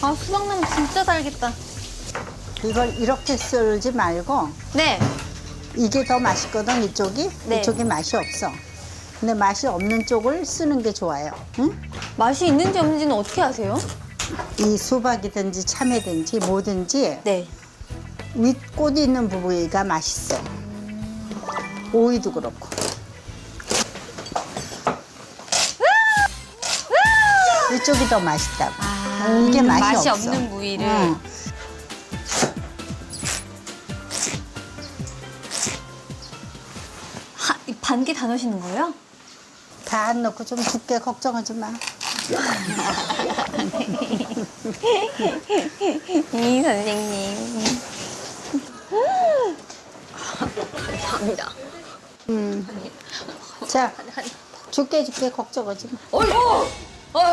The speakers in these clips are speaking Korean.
아, 수박나무 진짜 달겠다. 이걸 이렇게 썰지 말고 네. 이게 더 맛있거든 이쪽이 네. 이쪽이 맛이 없어. 근데 맛이 없는 쪽을 쓰는 게 좋아요. 응? 맛이 있는지 없는지는 어떻게 아세요? 이 수박이든지 참외든지 뭐든지 네. 윗꽃 있는 부위가 맛있어. 오이도 그렇고. 이쪽이 더 맛있다고. 이게 맛이, 아, 맛이 없어. 없는 부위를. 응. 하, 이 반개 다 넣으시는 거예요? 다 안 넣고 좀 두께 걱정하지 마. 이 선생님. 감사합니다. 자, 줄게 줄게 걱정하지 마. 어이구! 어!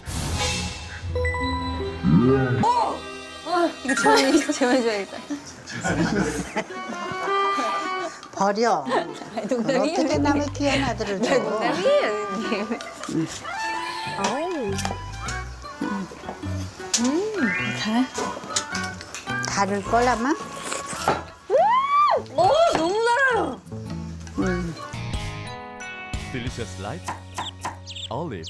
어! 이거 제발, 이거 제발 줘야겠다. 버려. 농담이에요. 어떻게 남의 귀한 아들을 줘. 농담이에요, 선생님. 다를 걸 아마? 오, 너무 달아요. 음. Delicious Light Olive